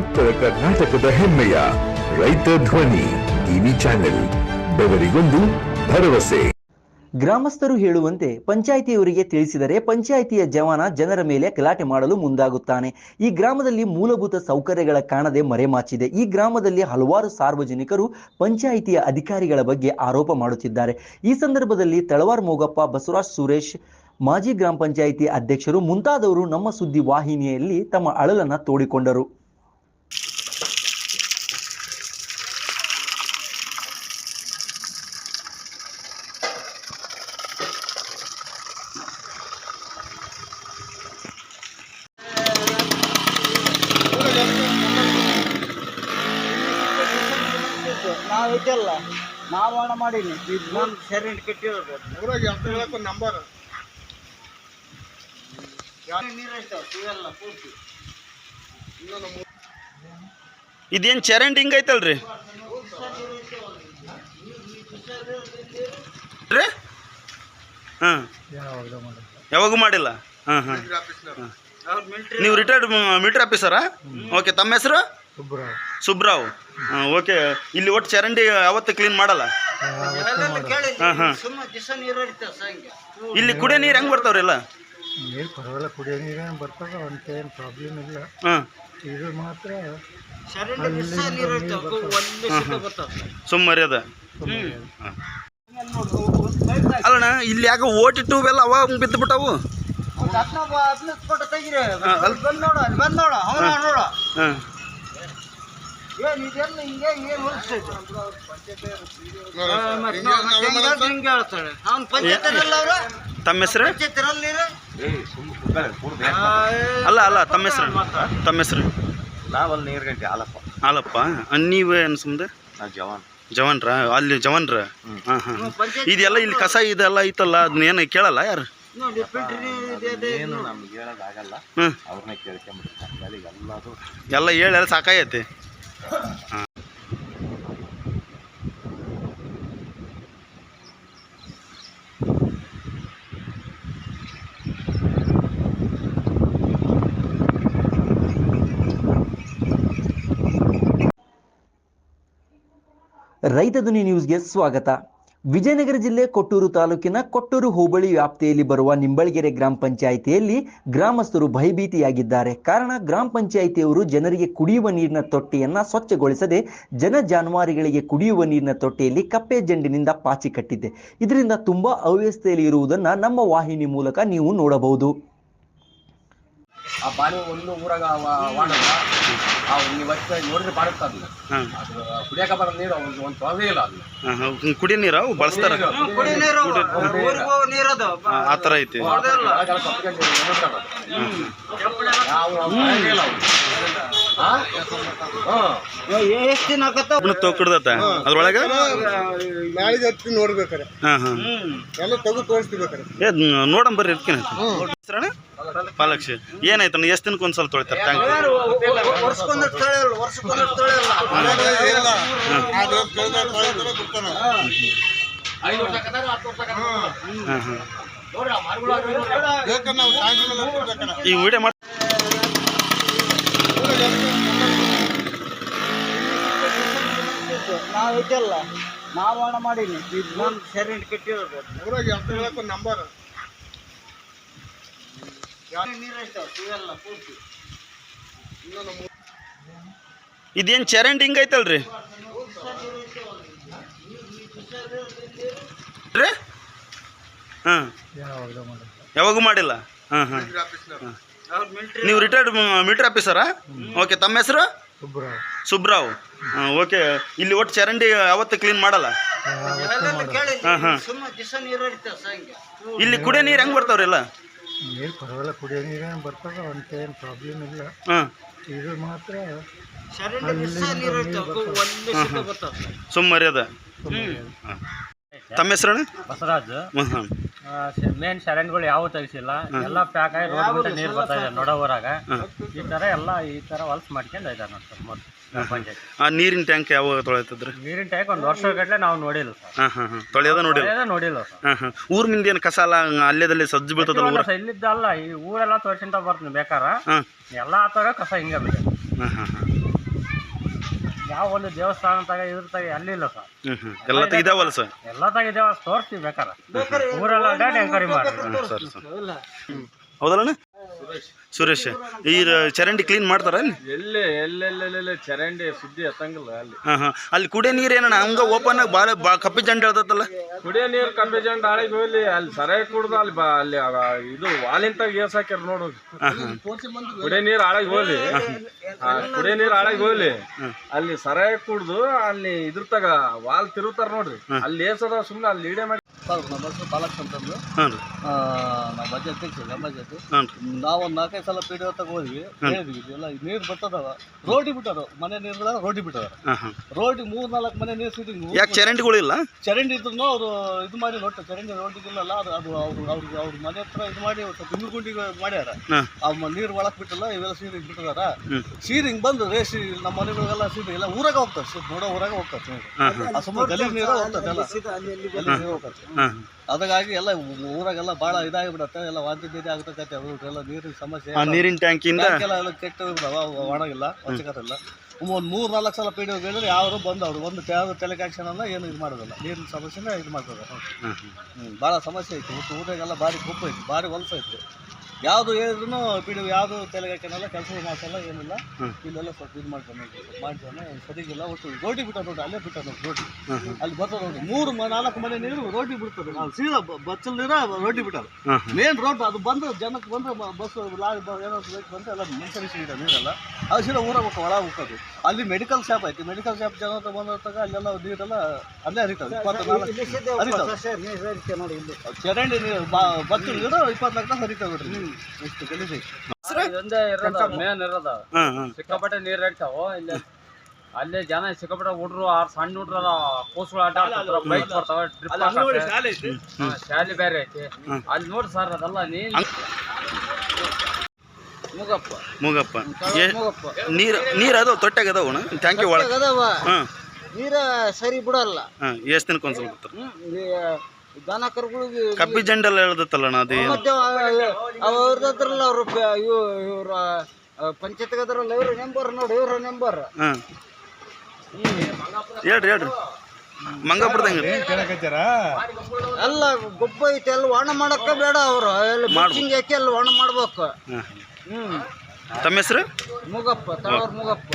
ಉತ್ತರ ಕರ್ನಾಟಕದ ಹೆಮ್ಮೆಯ ರೈತ ಧ್ವನಿ ಟಿವಿ ಚಾನೆಲ್, ಬೆವರಿಗೊಂದು ಭರವಸೆ. ಗ್ರಾಮಸ್ಥರು ಹೇಳುವಂತೆ ಪಂಚಾಯಿತಿಯವರಿಗೆ ತಿಳಿಸಿದರೆ ಪಂಚಾಯಿತಿಯ ಜವಾನ ಜನರ ಮೇಲೆ ಗಲಾಟೆ ಮಾಡಲು ಮುಂದಾಗುತ್ತಾನೆ. ಈ ಗ್ರಾಮದಲ್ಲಿ ಮೂಲಭೂತ ಸೌಕರ್ಯಗಳ ಕಾಣದೆ ಮರೆಮಾಚಿದೆ. ಈ ಗ್ರಾಮದಲ್ಲಿ ಹಲವಾರು ಸಾರ್ವಜನಿಕರು ಪಂಚಾಯಿತಿಯ ಅಧಿಕಾರಿಗಳ ಬಗ್ಗೆ ಆರೋಪ ಮಾಡುತ್ತಿದ್ದಾರೆ. ಈ ಸಂದರ್ಭದಲ್ಲಿ ತಳವಾರ್ ಮೋಗಪ್ಪ, ಬಸವರಾಜ್ ಸುರೇಶ್, ಮಾಜಿ ಗ್ರಾಮ ಪಂಚಾಯಿತಿ ಅಧ್ಯಕ್ಷರು ಮುಂತಾದವರು ನಮ್ಮ ಸುದ್ದಿ ವಾಹಿನಿಯಲ್ಲಿ ತಮ್ಮ ಅಳಲನ್ನು ತೋಡಿಕೊಂಡರು. ನಾವಿದ್ದಲ್ಲ ನಾವು ಹಣ ಮಾಡೀನಿ. ಇದು ಸೆರೆಂಟ್ ಕಟ್ಟಿರೋದು ಊರಾಗ ಅಂತ ಹೇಳಕ್ಕೆ ನಂಬರ್. ನೀರು ಇವೆಲ್ಲ ಪೂರ್ತಿ. ಇದೇನು ಚರಂಡಿ ಹಿಂಗೈತಲ್ರಿ ರೀ? ಹಾಂ. ಯಾವಾಗೂ ಮಾಡಿಲ್ಲ? ಹಾಂ ಹಾಂ. ನೀವು ರಿಟೈರ್ಡ್ ಮೀಟ್ರ್ ಆಫೀಸರ ಓಕೆ ತಮ್ಮ ಹೆಸರು? ಸುಬ್ರಾವ್. ಹಾಂ ಓಕೆ. ಇಲ್ಲಿ ಒಟ್ಟು ಚರಂಡಿ ಅವತ್ತು ಕ್ಲೀನ್ ಮಾಡಲ್ಲ? ಹಾಂ ಹಾಂ. ಇಲ್ಲಿ ಕುಡಿಯೋ ನೀರು ಹೆಂಗೆ ಬರ್ತಾವ್ರಿ ಎಲ್ಲ? ನೀರು ಪರವಾಗಿಲ್ಲ ಕುಡಿಯೋ ನೀರೇನು ಬರ್ತದೆ ಅಂತೇನು ಪ್ರಾಬ್ಲಮ್ ಇಲ್ಲ. ಹಾಂ. ಇದು ಮಾತ್ರ ಸುಮ್ಮರಿ ಅದ ಅಲ್ಲಣ್ಣ ಇಲ್ಲಿ ಯಾಕೆ ಓಟಿ ಟ್ಯೂಬ್ ಎಲ್ಲ ಅವಾಗ ಬಿದ್ದು ಬಿಟ್ಟವು ಅದನ್ನ ಅದನ್ನ ಕೊಟ್ಟು ತೆಗಿರಿ ಹಾ, ಅಲ್ಲಿ- ಬಂದ್ ನೋಡ ಅಲ್ಲಿ ಬಂದ್ ನೋಡ ಅವನ ನೋಡ ಹಾಂ ಏನ್ ಇದೆಲ್ಲ ಹಿಂಗೆ ಏನ್ ಹೊಲ್ಸ್ತೈತೆ ಹಿಂಗೆ ಹೇಳ್ತಾಳೆ. ಅವ್ನ ಪಂಚಾಯತಿರಲ್ಲ ಅವ್ರ? ತಮ್ಮ ಹೆಸರು? ಪಂಚಾಯತಿರಲ್ಲ ಅಲ್ಲ ಅಲ್ಲ ತಮ್ಮ ಹೆಸರು? ತಮ್ಮ ಹೆಸರು? ನಾವಲ್ಲಿ ನೀರು ಗಂಟೆ ಹಾಲಪ್ಪ. ಹಾಲಪ್ಪ? ನೀವು ಏನು ಸುಮ್ಮನೆ? ಜವಾನ್. ಜವಾನ್ರ? ಅಲ್ಲಿ ಜವಾನ್ರ? ಹಾಂ ಹಾಂ ಇದೆಲ್ಲ ಇಲ್ಲಿ ಕಸ ಇದೆಲ್ಲ ಐತಲ್ಲ ಅದನ್ನೇನು ಕೇಳಲ್ಲ ಯಾರು? ನೋಡಿ ಫಿಲ್ಟರ್ ನೀರು ಇದೆ ಇದೆ ಏನು ನಮ್ಗೆ ಹೇಳೋದಾಗಲ್ಲ ಹ್ಞೂ ಅವ್ರನ್ನೇ ಕೇಳ್ಕೊಂಬಿಡ್ತಾರೆ ಎಲ್ಲದು ಎಲ್ಲ ಹೇಳಿ ಎಲ್ಲ ಸಾಕಾಗೈತಿ ರೈತ ದುನಿ ನ್ಯೂಸ್ಗೆ ಸ್ವಾಗತ. ವಿಜಯನಗರ ಜಿಲ್ಲೆ ಕೊಟ್ಟೂರು ತಾಲೂಕಿನ ಕೊಟ್ಟೂರು ಹೋಬಳಿ ವ್ಯಾಪ್ತಿಯಲ್ಲಿ ಬರುವ ನಿಂಬಳಗೆರೆ ಗ್ರಾಮ ಪಂಚಾಯಿತಿಯಲ್ಲಿ ಗ್ರಾಮಸ್ಥರು ಭಯಭೀತಿಯಾಗಿದ್ದಾರೆ. ಕಾರಣ ಗ್ರಾಮ ಪಂಚಾಯಿತಿಯವರು ಜನರಿಗೆ ಕುಡಿಯುವ ನೀರಿನ ತೊಟ್ಟಿಯನ್ನು ಸ್ವಚ್ಛಗೊಳಿಸದೆ ಜನ ಜಾನುವಾರುಗಳಿಗೆ ಕುಡಿಯುವ ನೀರಿನ ತೊಟ್ಟಿಯಲ್ಲಿ ಕಪ್ಪೆ ಜಂಡಿನಿಂದ ಪಾಚಿ ಕಟ್ಟಿದೆ. ಇದರಿಂದ ತುಂಬಾ ಅವ್ಯವಸ್ಥೆಯಲ್ಲಿ ಇರುವುದನ್ನ ನಮ್ಮ ವಾಹಿನಿ ಮೂಲಕ ನೀವು ನೋಡಬಹುದು. ಅವ್ನು ಇವತ್ತು ನೋಡಿದ್ರೆ ಹಾಂ. ಅದು ಕುಡಿಯಕ್ಕೆ ಬರೋ ನೀರು ಒಂದು ತೊಂದರೆ ಇಲ್ಲ ಅದನ್ನ ಕುಡಿ ನೀರ ಬಳಸ್ತಾರ? ಕುಡಿ ನೀರು. ನೀರದು ಆ ಥರ ಐತಿ. ಯಾವ ಇಲ್ಲ ಎಷ್ಟು ದಿನ ಆಗತ್ತ ಅದ್ರೊಳಗೆ? ಹತ್ತಿ ನೋಡ್ಬೇಕಾರೆ. ಎಲ್ಲ ತೆಗೆದು ತೋರಿಸ್ತಿರ್ಬೇಕಾರೆ ಬರ್ರಿ ಇರ್ತೀನಿ ಪಾಲಕ್ಷಿ ಏನಾಯ್ತು ಎಷ್ಟು ದಿನಕ್ಕೆ ಒಂದ್ಸಲ ತೊಳಿತಾರೆ ಈ ವರ್ಷಕ್ಕೊಂದು ತೊಳೆಯಲ್ಲ ವರ್ಷಕ್ಕೊಂದು ತೊಳೆಯಲ್ಲ ಇಲ್ಲ ಅದು ಕಳೆದ ತೊಳೆದ್ರೆ ಬಿಡ್ತಾನೆ ಐದು ವರ್ಷ ಕಟ್ಟಾಗ ಹತ್ತು ವರ್ಷ ಕಟ್ಟಾಗ ಹಾಂ ಹಾಂ ನೋಡ್ರಿ ಆ ಮರಗಳು ಅದು ಇದು ನೋಡ್ರಿ. ಬೇಕಾದ್ರೆ ನಾವು ಟ್ಯಾಂಕ್ ಮೇಲೆ ಹತ್ತಿರ್ಬೇಕಾರೆ ಈ ವಿಡಿಯೋ ಮಾಡಿ ನಾವಿದ್ದಲ್ಲ ನಾವು ಹಣ ಮಾಡೀನಿ. ಇದು ನಮ್ಮ ಸೆರೆಂಟ್ ಕಟ್ಟಿರೋದು. ಊರಾಗ ಅಂತ ಹೇಳಕ್ಕೆ ನಂಬರ್ ನೀರು ಇರ್ತಾವ ಇವೆಲ್ಲ ಪೂರ್ತಿ. ಇದೇನು ಚರಂಡಿ ಹಿಂಗೈತಲ್ರಿ ರೀ? ಹಾಂ. ಯಾವಾಗೂ ಮಾಡಿಲ್ಲ? ಹಾಂ ಹಾಂ. ನೀವು ರಿಟೈರ್ಡ್ ಮಿಲಿಟರಿ ಆಫೀಸರಾ ಓಕೆ ತಮ್ಮ ಹೆಸರು? ಸುಬ್ರಾವ್. ಸುಬ್ರಾವ್. ಹಾಂ ಓಕೆ. ಇಲ್ಲಿ ಒಟ್ಟು ಚರಂಡಿ ಅವತ್ತು ಕ್ಲೀನ್ ಮಾಡಲ್ಲ? ಹಾಂ ಹಾ, ಇಲ್ಲಿ ಕುಡಿಯೋ ನೀರು ಹೆಂಗೆ ಬರ್ತಾವ್ರಿ ಎಲ್ಲ? ನೀರು ಪರವಾಗಿಲ್ಲ ಕುಡಿಯೋ ನೀರೇನು ಬರ್ತದೆ ಅಂತೇನು ಪ್ರಾಬ್ಲಮ್ ಇಲ್ಲ. ಹಾಂ. ಇದು ಮಾತ್ರ ಸುಮ್ಮರಿ ಅದ ತಮ್ಮ ಹೆಸರು ಬಸವರಾಜ್. ಹಾಂ ಮೇನ್ ಶರಣ್ಗಳು ಯಾವ ತೆಗಿಸಿಲ್ಲ. ಎಲ್ಲ ಪ್ಯಾಕ್ ಆಗಿ ರೋಡ್ ಬಿಟ್ಟು ನೀರು ಬರ್ತಾ ಇದೆ ನೋಡೋವರಾಗ ಈ ತರ ಎಲ್ಲ ಈ ತರ ಹೊಲ್ಸ್ ಮಾಡ್ಕೊಂಡು ಇದ್ದಾರೆ ನೋಡಿ ಸರ್ ಮೊದಲು ಪಂಚಾಯತ್ ಆ ನೀರಿನ ಟ್ಯಾಂಕ್ ಯಾವಾಗ ತೊಳೆತದ್ರಿ? ನೀರಿನ ಟ್ಯಾಂಕ್ ಒಂದು ವರ್ಷ ಗಟ್ಟಲೆ ನಾವು ನೋಡಿಲ್ಲ ಸರ್. ಹಾಂ ಹಾಂ ಹಾಂ. ತೊಳೆಯೋದ ನೋಡಿಲ್ಲ? ನೋಡಿಲ್ಲ ಸರ್. ಹಾಂ ಹಾಂ. ಊರ್ ಮಿಂದ ಏನು ಕಸ ಅಲ್ಲ ಅಲ್ಲೇದಲ್ಲಿ ಸಜ್ಜು ಬೀಳ್ತದಲ್ಲ ಊರ? ಇಲ್ಲಿದ್ದಲ್ಲ ಈ ಊರೆಲ್ಲ ತೋರಿಸಿಂತ ಬರ್ತೀನಿ ಬೇಕಾರ ಹಾಂ. ಎಲ್ಲ ಆತಾಗ ಕಸ ಹಿಂಗೆ ಬಿಟ್ಟೆ ಹಾಂ ಹಾಂ ಹಾಂ. ಯಾವ ಒಂದು ದೇವಸ್ಥಾನ ತಗ ಇದ್ರ ತಗ ಇಲ್ಲ ಸರ್. ಎಲ್ಲ ಇದಾವಲ್ಲ ಸರ್? ಎಲ್ಲ ತಗ ಇದೇವ ತೋರಿಸ್ತೀವಿ ಬೇಕಾರೆ ಊರೆಲ್ಲ ಅಡ್ಡಾಡಿ ಎಂಕ್ವೈರಿ ಮಾಡಿ ಸರಿ ಸರ್. ಹೌದಲ್ಲಣ್ಣ? ಸುರೇಶ್. ಈ ಚರಂಡಿ ಕ್ಲೀನ್ ಮಾಡ್ತಾರ ಅಲ್ಲಿ? ಎಲ್ಲಿ ಎಲ್ಲೆಲ್ಲೆಲ್ಲೆಲ್ಲ ಚರಂಡಿ ಸುದ್ದಿ ಎತ್ತಂಗಿಲ್ಲ ಅಲ್ಲಿ. ಹಾಂ ಹಾಂ. ಅಲ್ಲಿ ಕುಡಿಯೋ ನೀರು ಏನಣ್ಣ? ಹಂಗ ಓಪನ್ ಆಗಿ ಭಾಳ ಬಾ ಕಪ್ಪಿ ಜಂಡ ಹೇಳ್ತತ್ತಲ್ಲ ಕುಡಿಯೋ ನೀರು ಜಂಡ ಆಳಿಗೆ ಹೋಗ್ಲಿ ಅಲ್ಲಿ ಸರಾಯಿ ಕುಡ್ದು ಅಲ್ಲಿ ಬಾ ಅಲ್ಲಿ ಅವ ಇದು ವಾಲಿಂತ ಏಸ್ ಹಾಕ್ಯಾರ ನೋಡು. ಕುಡಿಯೋ ನೀರು ಆಳಗೆ ಹೋಗ್ಲಿ. ಆ, ಕುಡಿಯೋ ನೀರು ಆಳಗೆ ಹೋಗ್ಲಿ. ಅಲ್ಲಿ ಸರಾಯಿ ಕುಡ್ದು ಅಲ್ಲಿ ಇದ್ರ ತಗ ವಾಲ್ ತಿರುತ್ತಾರ ನೋಡ್ರಿ. ಅಲ್ಲಿ ಏಸದ ಸುಮ್ಮನೆ ಅಲ್ಲಿ ಲೀಡೆ ಮಾಡಿ ನಮ್ಮ ಹೆಸರು ಬಾಲಕೃಷ್ಣ ಅಂತಂದು. ಹಾಂ ರೀ. ನಾವು ಬಜೆ ಅಧ್ಯಕ್ಷ ನಮ್ಮ ಬಜೆಟ್. ಹಾಂ ರೀ. ನಾವು ನಾಲ್ಕೈದು ಸಲ ಪಿ ಡಿ ತಗ ಹೋದ್ವಿ ಹೇಳಿದ್ವಿ ಇದೆಲ್ಲ ನೀರು ಬರ್ತದವ ರೋಡಿ ಬಿಟ್ಟರು ಮನೆ ನೀರು ರೋಡಿ ಹಾಂ ರೋಡಿ ಮೂರ್ ನಾಲ್ಕು ಮನೆ ನೀರು ಸಿಟಿಂಗ್ ಯಾಕೆ ಚರಂಡಿಗಳಿಲ್ಲ ಚರಂಡಿ ಇದ್ರು ಅವರು ಇದು ಮಾಡಿ ನೋಡ್ತಾರೆ ಚರಂಡಿ ರೋಡಿಗಿಲ್ಲಲ್ಲ ಅದು ಅದು ಅವ್ರು ಅವ್ರಿಗೆ ಅವ್ರ ಮನೆ ಹತ್ರ ಇದು ಮಾಡಿ ಸ್ವಲ್ಪ ಹಿಂಗು ಗುಂಡಿಗೆ ಮಾಡ್ಯಾರ. ಅವ ಆ ನೀರು ಒಳಕ್ ಬಿಟ್ಟಲ್ಲ ಇವೆಲ್ಲ ಸೀರಿಂಗ್ ಬಿಟ್ಟಿದಾರ. ಸೀರಿಂಗ್ ಬಂದು ರೇಸಿ ನಮ್ಮ ಮನೆಗಳಿಗೆಲ್ಲ ಸೀರೆ ಎಲ್ಲ ಊರಾಗ ಹೋಗ್ತಾರೆ ನೋಡೋ ಊರಾಗ ಹೋಗ್ತಾರೆ ಸುಮ್ಮನೆ ಗಲೀಜ್ ನೀರು ಹೋಗ್ತದೆ ಎಲ್ಲ. ಗಲೀಜ್ ನೀರು ಹೋಗ್ತದೆ. ಹಾಂ ಅದಕ್ಕಾಗಿ ಎಲ್ಲ ಊರಾಗೆಲ್ಲ ಭಾಳ ಇದಾಗಿಬಿಡತ್ತೆ. ಎಲ್ಲ ವಾಂತಿ ಬೇದಿ ಆಗ್ತಕ್ಕಂತೆ ಎಲ್ಲ ನೀರಿನ ಸಮಸ್ಯೆ. ನೀರಿನ ಟ್ಯಾಂಕಿಂದ? ಕೆಟ್ಟ ಎಲ್ಲ ಕೆಟ್ಟು ಒಣಗಿಲ್ಲ ಹೊಚ್ಚಕತ್ತಿಲ್ಲ ಒಂದು ಮೂರು ನಾಲ್ಕು ಸಲ ಪಿ ಡಿ ಹೇಳಿದ್ರೆ ಯಾರು ಬಂದು ಅವ್ರು ಒಂದು ಯಾವ ತಲೆಗೆ ಆಕ್ಷನ್ ಅಲ್ಲ ಏನು ಇದು ಮಾಡೋದಿಲ್ಲ. ನೀರಿನ ಸಮಸ್ಯೆನ ಇದು ಮಾಡ್ತಾರೆ ಭಾಳ ಸಮಸ್ಯೆ ಐತಿ. ಊಟಗೆಲ್ಲ ಭಾರಿ ಕುಪ್ಪ ಐತಿ. ಭಾರಿ ಹೊಲಸ ಐತಿ. ಯಾವುದು ಹೇಳಿದ್ರು ಬಿಡು ಯಾವುದು ತಲೆಗೆ ಹಾಕ್ಯನಲ್ಲ ಕೆಲಸ ಮಾಡಿಸಲ್ಲ ಏನಿಲ್ಲ. ಇಲ್ಲೆಲ್ಲ ಸ್ವಲ್ಪ ಇದು ಮಾಡ್ತಾನೆ ಮಾಡ್ತಾನೆ ಸರಿಗಿಲ್ಲ ಒಟ್ಟು ರೋಡಿ ಬಿಟ್ಟ ನೋಡಿ ಅಲ್ಲೇ ಬಿಟ್ಟ ನೋಡಿ ರೋಟಿ. ಅಲ್ಲಿ ಬರ್ತದೆ ನೋಡಿ ಮೂರು ನಾಲ್ಕು ಮನೆ ನೀರು ರೋಟಿ ಬಿಡ್ತದೆ. ನಾವು ಸೀದಾ ಬಚ್ಚಲ್ದಿರ ಬಚ್ಚಲ್ ನೀರ ರೋಡಿ ಬಿಟ್ಟರು ಮೇನ್ ರೋಡ್ ಅದು ಬಂದು ಜನಕ್ಕೆ ಬಂದ್ರೆ ಬಸ್ ಲಾರಿ ಬ- ಏನೋ ಬೇಕು ಬಂದ್ರೆ ಎಲ್ಲ ಮನುಷ್ಯರಿಗೆ ಸಿಗಿದೆ ನೀರೆಲ್ಲ ಅದು ಸೀದಾ ಊರ ಹೋಗ್ತಾ ಒಳಗೆ ಹೋಗ್ತದೆ. ಅಲ್ಲಿ ಮೆಡಿಕಲ್ ಶಾಪ್ ಐತಿ ಮೆಡಿಕಲ್ ಶಾಪ್ ಜನ ಹತ್ರ ಬಂದಾಗ ಅಲ್ಲೆಲ್ಲ ನೀರೆಲ್ಲ ಅಲ್ಲೇ ಹರಿತದೆ ಇಪ್ಪತ್ನಾಲ್ಕು ಇಲ್ಲಿ ಚರಂಡಿ ನೀರು ಬಚ್ಚಲ್ ನೀರು ಇಪ್ಪತ್ನಾಲ್ಕು ಹರಿತಾವೆ ನೋಡ್ರಿ. ಇಷ್ಟು ಗಲೀಜು ಇದೊಂದೇ ಇರೋದ ಮೇನ್ ಇರೋದ. ಸಿಕ್ಕಾಪಟ್ಟೆ ನೀರ್ ಇರ್ತಾವ ಇಲ್ಲಿ ಅಲ್ಲಿ ಜನ ಸಿಕ್ಕಾಪಟ್ಟೆ ಹುಡ್ರು ಆರ್ ಸಣ್ಣ ಹುಡ್ರ ಕೂಸುಗಳು ಆಟ ಆಡ್ತಾರ ಬೈಕ್ ಬರ್ತಾವ ಟ್ರಿಪ್ ಶಾಲೆ ಬೇರೆ ಐತಿ. ಅಲ್ಲಿ ನೋಡಿ ಸರ್ ಅದಲ್ಲ ನೀನ್ ಮುಗಪ್ಪ. ಮೂಗಪ್ಪ. ಮುಗಪ್ಪ. ನೀರ್ ನೀರ್ ಅದಾವ ತೊಟ್ಟಾಗ ಅದಾವಣ ಟ್ಯಾಂಕಿ ಒಳಗೆ? ಅದಾವ. ನೀರ ಸರಿ ಬಿಡಲ್ಲ. ಎಷ್ಟು ದಿನಕ್ಕೆ ಒಂದ್ಸಲ ದನ ಕರುಗಳಿಗೆ ಕಪ್ಪಿ ಜಂಡೆಲ್ಲ ಹೇಳ್ದತ್ತಲ್ಲಣ್ಣ ಅದು ಮತ್ತೆ ಅವ್ರದ್ರಲ್ಲ ಅವರು ಇವ್ ಇವ್ರ ಪಂಚಾಯತ್ಗೆ ಅದ್ರಲ್ಲ ಇವ್ರ ನಂಬರ್ ನೋಡಿ ಇವ್ರ ನಂಬರ್ ಹೇಳ್ರಿ ಹೇಳ್ರಿ. ಮಂಗಾಪುರದಂಗೆ ಅಲ್ಲ ಗೊಬ್ಬ ಐತೆ ಅಲ್ಲಿ ಒಣ ಮಾಡಕ್ಕ ಬೇಡ ಅವ್ರು. ಎಲ್ಲ ಬಿಚ್ಚಿಂಗ್ ಹಾಕಿ ಅಲ್ಲಿ ಒಣ ಮಾಡ್ಬೇಕು. ಹ್ಮ್. ತಮ್ಮ ಹೆಸರು? ಮುಗಪ್ಪ ತಳವ್ರ ಮುಗಪ್ಪ.